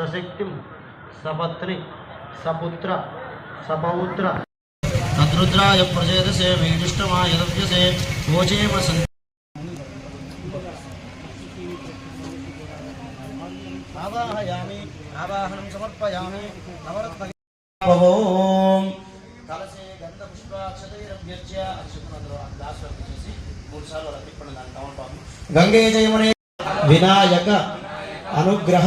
సశక్తిం సపత్ని సపుత్ర సపౌత్ర. తద్రుద్రాయ ప్రచేదసే మేడిష్టమాయ దవ్యసే ఓచేమ సంత ఆవాహయామి ఆవాహనం సమర్పయామి నవరత్న కలసే గంధ పుష్పాక్షతైరభ్యర్చ్య అక్షతనంలో గ్లాస్ వరకు చేసి మూడు సార్లు అలా తిప్పండి గంగే జయమునే. వినాయక. అనుగ్రహ.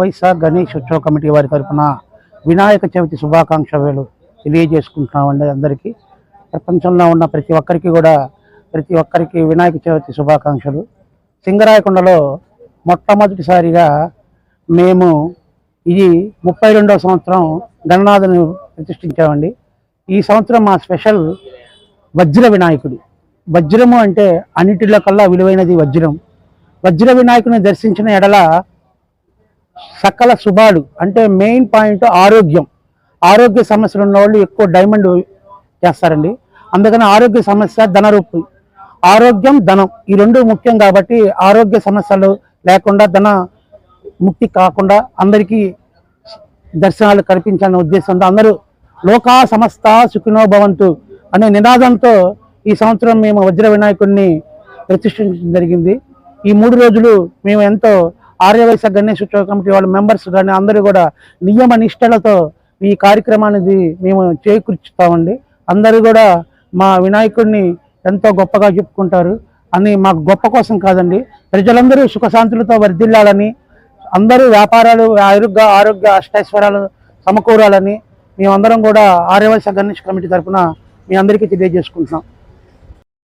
వైశ్య గణేష్ ఉత్సవ కమిటీ వారి తరఫున వినాయక చవితి శుభాకాంక్షలు తెలియజేసుకుంటున్నామండి అందరికీ. ప్రపంచంలో ఉన్న ప్రతి ఒక్కరికి కూడా ప్రతి ఒక్కరికి వినాయక చవితి శుభాకాంక్షలు. సింగరాయకొండలో మొట్టమొదటిసారిగా మేము ఇది ముప్పై రెండవ సంవత్సరం గణనాథుని ప్రతిష్ఠించామండి. ఈ సంవత్సరం మా స్పెషల్ వజ్ర వినాయకుడు. వజ్రము అంటే అన్నిటిలో కల్లా విలువైనది వజ్రం. వజ్ర వినాయకుని దర్శించిన ఎడల సకల శుభాలు అంటే మెయిన్ పాయింట్ ఆరోగ్యం. ఆరోగ్య సమస్యలు ఉన్న వాళ్ళు ఎక్కువ డైమండ్ చేస్తారండి. అందుకని ఆరోగ్య సమస్య ధనరూపి. ఆరోగ్యం ధనం. ఈ రెండు ముఖ్యం కాబట్టి ఆరోగ్య సమస్యలు లేకుండా ధన ముక్తి కాకుండా అందరికీ దర్శనాలు కల్పించాలనే ఉద్దేశంతో అందరూ లోకా సమస్త సుఖినో భవంతు అనే నినాదంతో ఈ సంవత్సరం మేము వజ్ర వినాయకుడిని ప్రతిష్ఠించడం జరిగింది. ఈ మూడు రోజులు మేము ఎంతో ఆర్యవైశ్య గణేష్ ఉత్సవ కమిటీ వాళ్ళ మెంబర్స్ కానీ అందరూ కూడా నియమ నిష్టలతో ఈ కార్యక్రమానికి మేము చేకూర్చుతామండి. అందరూ కూడా మా వినాయకుడిని ఎంతో గొప్పగా చెప్పుకుంటారు. అని మాకు గొప్ప కోసం కాదండి. ప్రజలందరూ సుఖశాంతులతో వర్ధిల్లాలని అందరూ వ్యాపారాలు ఆరోగ్య ఆరోగ్య అష్టైశ్వరాలు సమకూరాలని మేమందరం కూడా ఆర్యవైశ్య గణేష్ కమిటీ తరఫున మీ అందరికీ తెలియజేసుకుంటున్నాం.